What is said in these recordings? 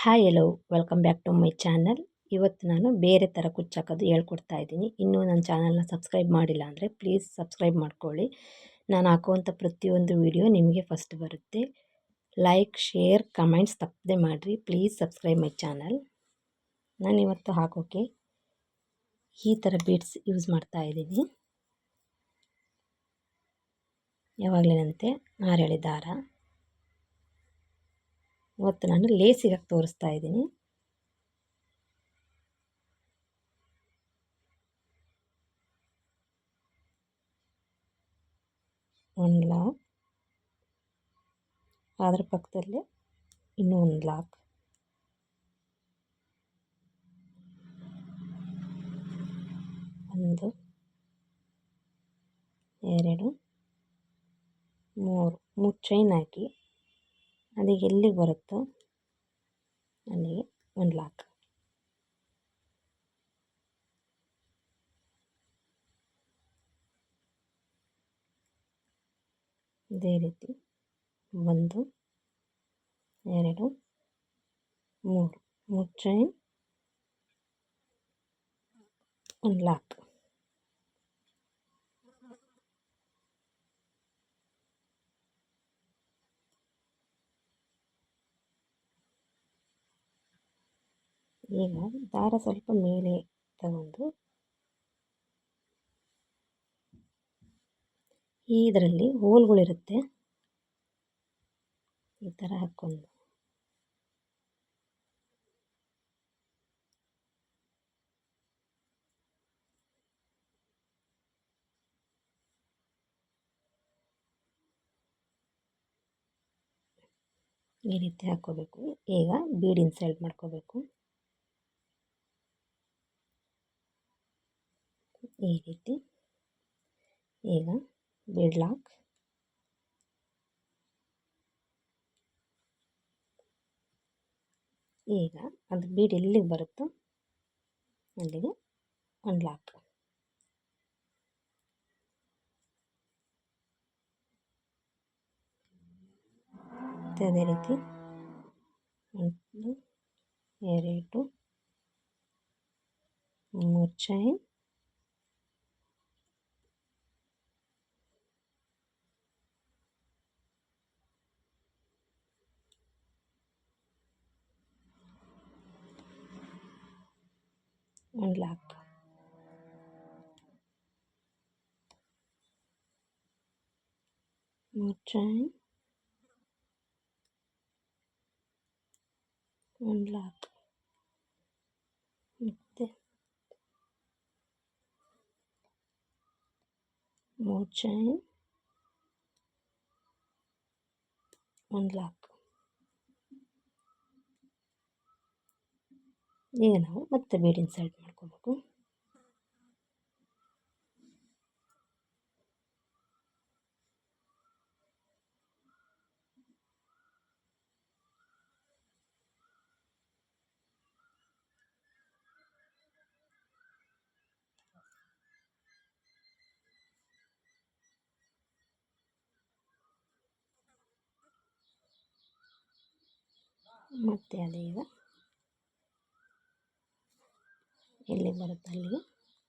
Hi hello welcome back to my channel ಇವತ್ತು ನಾನು ಬೇರೆ ಥರ ಕುಚ್ಚಾಕೋದು ಹೇಳ್ಕೊಡ್ತಾ ಇದ್ದೀನಿ. ಇನ್ನೂ ನನ್ನ ಚಾನಲ್ನ ಸಬ್ಸ್ಕ್ರೈಬ್ ಮಾಡಿಲ್ಲ ಅಂದರೆ ಪ್ಲೀಸ್ ಸಬ್ಸ್ಕ್ರೈಬ್ ಮಾಡ್ಕೊಳ್ಳಿ. ನಾನು ಹಾಕುವಂಥ ಪ್ರತಿಯೊಂದು ವಿಡಿಯೋ ನಿಮಗೆ ಫಸ್ಟ್ ಬರುತ್ತೆ. ಲೈಕ್ ಶೇರ್ ಕಮೆಂಟ್ಸ್ ತಪ್ಪದೆ ಮಾಡಿರಿ. ಪ್ಲೀಸ್ ಸಬ್ಸ್ಕ್ರೈಬ್ ಮೈ ಚಾನಲ್ ನಾನು ಇವತ್ತು ಹಾಕೋಕೆ ಈ ಥರ ಬೀಡ್ಸ್ ಯೂಸ್ ಮಾಡ್ತಾ ಇದ್ದೀನಿ. ಯಾವಾಗಲೇನಂತೆ? ಆರೇಳಿ ದಾರ ಇವತ್ತು ನಾನು ಲೇಸಿಗೆ ತೋರಿಸ್ತಾ ಇದ್ದೀನಿ. ಒಂದು ಲಾಕ್. ಅದರ ಪಕ್ಕದಲ್ಲಿ ಇನ್ನೂ ಒಂದು ಲಾಕ್. ಒಂದು, ಎರಡು, ಮೂರು. ಮೂರು ಚೈನ್ ಹಾಕಿ. ಅದಕ್ಕೆ ಎಲ್ಲಿಗೆ ಬರುತ್ತೋ ಅಲ್ಲಿಗೆ ಒಂದು ಲಾಕ್ ಇದೇ ರೀತಿ ಒಂದು, ಎರಡು, ಮೂರು. ಮೂರು ಚೈನ್ ಒಂದು ಲಾಕ್ ಈಗ ದಾರ ಸ್ವಲ್ಪ ಮೇಲೆ ತಗೊಂಡು ಇದರಲ್ಲಿ ಹೋಲ್ಗಳಿರುತ್ತೆ ಈ ಥರ ಹಾಕ್ಕೊಂಡು ಈ ರೀತಿ ಹಾಕ್ಕೋಬೇಕು ಈಗ ಬೀಡ್ ಇನ್ಸಲ್ಟ್ ಮಾಡ್ಕೋಬೇಕು. ಈ ರೀತಿ ಈಗ ಬಿಡ್ಲಾಕ್ ಈಗ ಅದು ಬೀಡ್ ಎಲ್ಲಿಗೆ ಬರುತ್ತೋ ಅಲ್ಲಿಗೆ ಒಂದು ಲಾಕ್ ಅದೇ ರೀತಿ ಒಂದು, ಎರಡು, ಮೂರು chain one lakh more time one lakh ಮತ್ತೆ more chain one lakh ಈಗ ನಾವು ಮತ್ತೆ ಬೇಡಿನ ಸೈಡ್ ಮಾಡ್ಕೋಬೇಕು. ಮತ್ತೆ ಅದೇ ಈಗ. ಎಲ್ಲಿ ಬರುತ್ತೆ ಅಲ್ಲಿಗೆ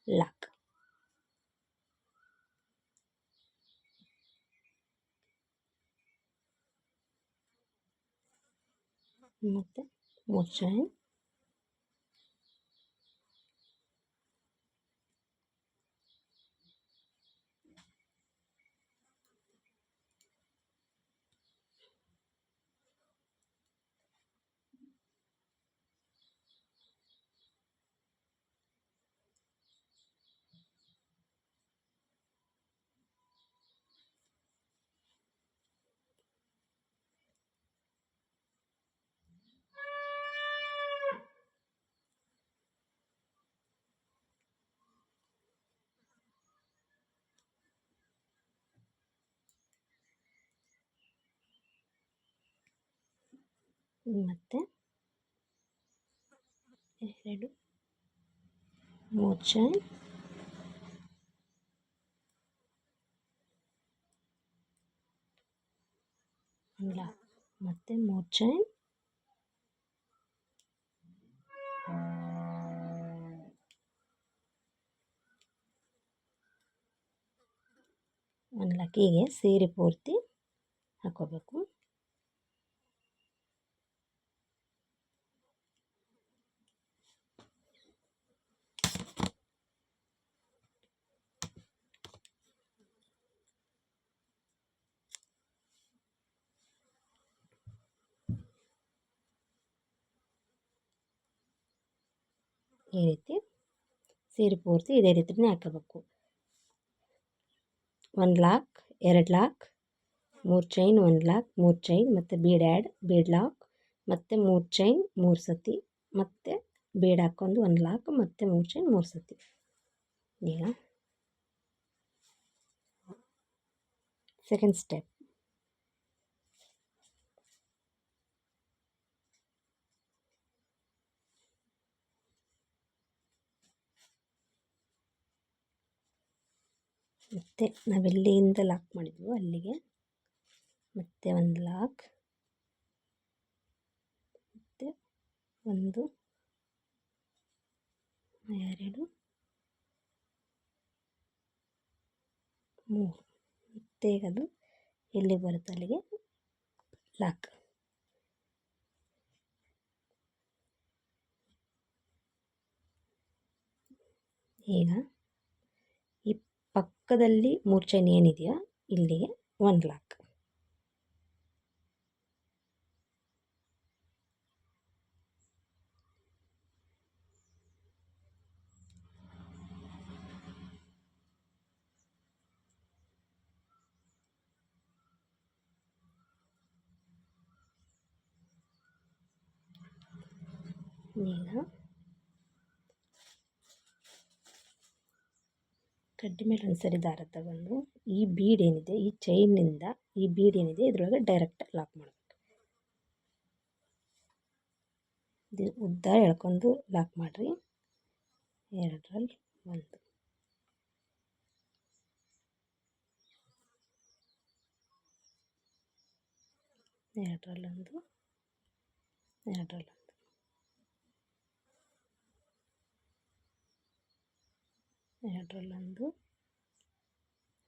ಲಾಕ್ ಮತ್ತು ಮುಚ್ಚಾಯಿ ಮತ್ತು ಎರಡು. ಮೂರು ಚೈನ್ ಅಲ್ಲ ಮತ್ತೆ ಮೂರು ಚೈನ್ ಒಂದು ಲಕ್ಕಿಗೆ ಸೀರೆ ಪೂರ್ತಿ ಹಾಕೋಬೇಕು ಈ ರೀತಿ ಸೀರೆ ಪೂರ್ತಿ ಇದೇ ರೀತಿನೇ ಹಾಕೋಬೇಕು. ಒಂದು ಲಾಕ್, ಎರಡು ಲಾಕ್, ಮೂರು ಚೈನ್, ಒಂದು ಲಾಕ್, ಮೂರು ಚೈನ್, ಮತ್ತು ಬೀಡ್ ಆ್ಯಡ್ ಬೀಡ್ ಲಾಕ್, ಮತ್ತು ಮೂರು ಚೈನ್, ಮೂರು ಸತಿ, ಮತ್ತು ಬೀಡ್ ಹಾಕ್ಕೊಂಡು ಒಂದು ಲಾಕ್, ಮತ್ತು ಮೂರು ಚೈನ್, ಮೂರು ಸತಿ. ಈಗ ಸೆಕೆಂಡ್ ಸ್ಟೆಪ್ ಮತ್ತು ನಾವೆಲ್ಲಿಂದ ಲಾಕ್ ಮಾಡಿದ್ವೋ ಅಲ್ಲಿಗೆ. ಮತ್ತೆ ಒಂದು ಲಾಕ್ ಮತ್ತು ಒಂದು ಎರಡು ಮೂರು. ಮತ್ತೆ ಅದು ಎಲ್ಲಿ ಬರುತ್ತೆ ಅಲ್ಲಿಗೆ? ಲಾಕ್ ಈಗ ಪಕ್ಕದಲ್ಲಿ ಮೂರು ಚೈನ್ ಏನಿದೆಯೋ? ಇಲ್ಲಿಗೆ ಒನ್ ಲಾಕ್ ಈಗ ಕಡ್ಡಿ ಮೇಲೆ ಒಂದು ಸರಿ ದಾರ ತಗೊಂಡು ಈ ಬೀಡ್ ಏನಿದೆ, ಈ ಚೈನಿಂದ ಈ ಬೀಡ್ ಏನಿದೆ ಇದರೊಳಗೆ ಡೈರೆಕ್ಟ್ ಲಾಕ್ ಮಾಡಬೇಕು. ಇದು ಉದ್ದ ಎಳ್ಕೊಂಡು ಲಾಕ್ ಮಾಡಿರಿ. ಎರಡರಲ್ಲಿ ಒಂದು. ಎರಡರಲ್ಲೊಂದು ಎರಡರಲ್ಲೊಂದು ಎರಡರಲ್ಲೊಂದು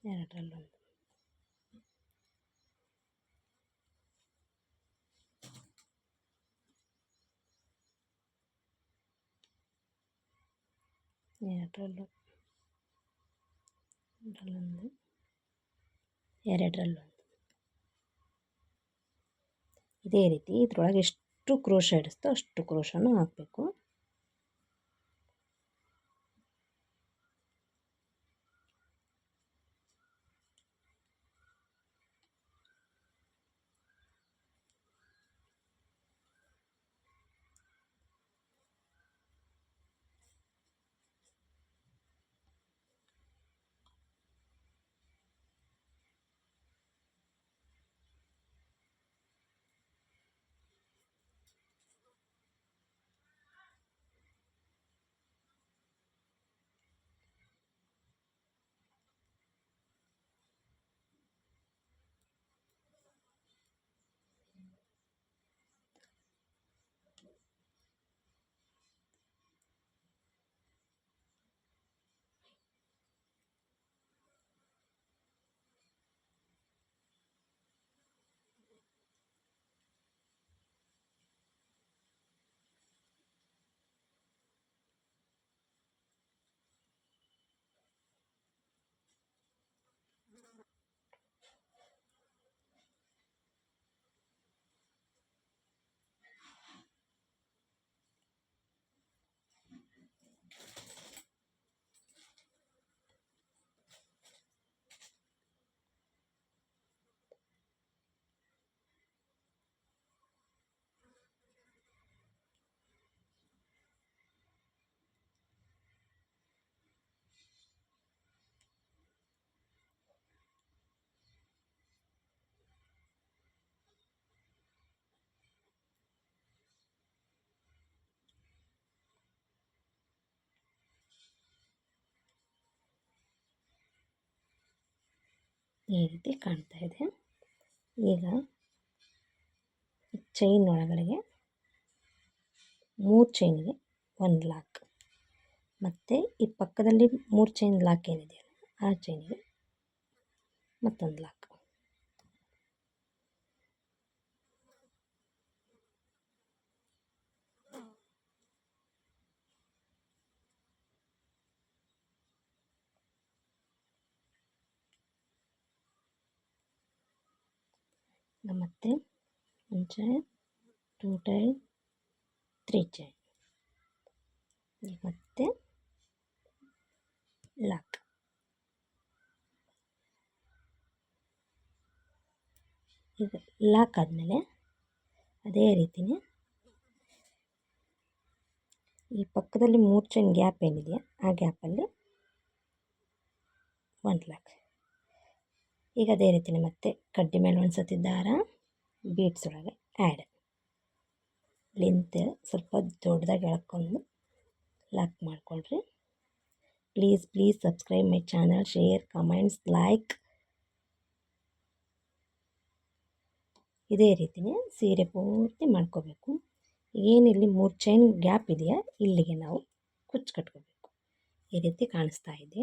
ಎರಡರಲ್ಲೊಂದು. ಎರಡರಲ್ಲೂ ಎರಡರಲ್ಲೊಂದು ಎರಡರಲ್ಲೊಂದು. ಇದೇ ರೀತಿ ಇದ್ರೊಳಗೆ ಎಷ್ಟು ಕ್ರೋಶ ಹಿಡಿಸ್ತೋ ಅಷ್ಟು ಕ್ರೋಶನೂ ಹಾಕಬೇಕು. ಈ ರೀತಿ ಕಾಣ್ತಾ ಇದೆ. ಈಗ ಚೈನ್ ಒಳಗಡೆಗೆ ಮೂರು ಚೈನಿಗೆ ಒಂದು ಲಾಕ್ ಮತ್ತು ಈ ಪಕ್ಕದಲ್ಲಿ ಮೂರು ಚೈನ್ ಲಾಕ್ ಏನಿದೆಯಲ್ಲ, ಆ ಚೈನಿಗೆ ಮತ್ತೊಂದು ಲಾಕ್ ಈಗ ಮತ್ತೆ one chain two chain three chain ಮತ್ತೆ ಲಾಕ್ ಈಗ ಲಾಕ್ ಆದಮೇಲೆ ಅದೇ ರೀತಿಯೇ ಈ ಪಕ್ಕದಲ್ಲಿ ಮೂರು ಚೈನ್ ಗ್ಯಾಪ್ ಏನಿದೆಯಾ, ಆ ಗ್ಯಾಪಲ್ಲಿ ಒಂದು ಲಾಕ್ ಈಗ ಅದೇ ರೀತಿ ಮತ್ತೆ ಕಡ್ಡಿ ಮೇಲೆ ಒಂದು ದಾರ ಬೀಟ್ಸ್ ಒಳಗೆ ಆ್ಯಡ್ ಲೆಂತ್ ಸ್ವಲ್ಪ ದೊಡ್ಡದಾಗಿ ಎಳ್ಕೊಂಡು lock ಮಾಡಿಕೊಳ್ರಿ. Please please subscribe my channel share comments like ಇದೇ ರೀತಿಯೇ ಸೀರೆ ಪೂರ್ತಿ ಮಾಡ್ಕೋಬೇಕು. ಇಲ್ಲಿ ಮೂರು ಚೈನ್ ಗ್ಯಾಪ್ ಇದೆಯಾ, ಇಲ್ಲಿಗೆ ನಾವು ಕುಚ್ಚು ಕಟ್ಕೋಬೇಕು ಈ ರೀತಿ ಕಾಣಿಸ್ತಾ ಇದೆ.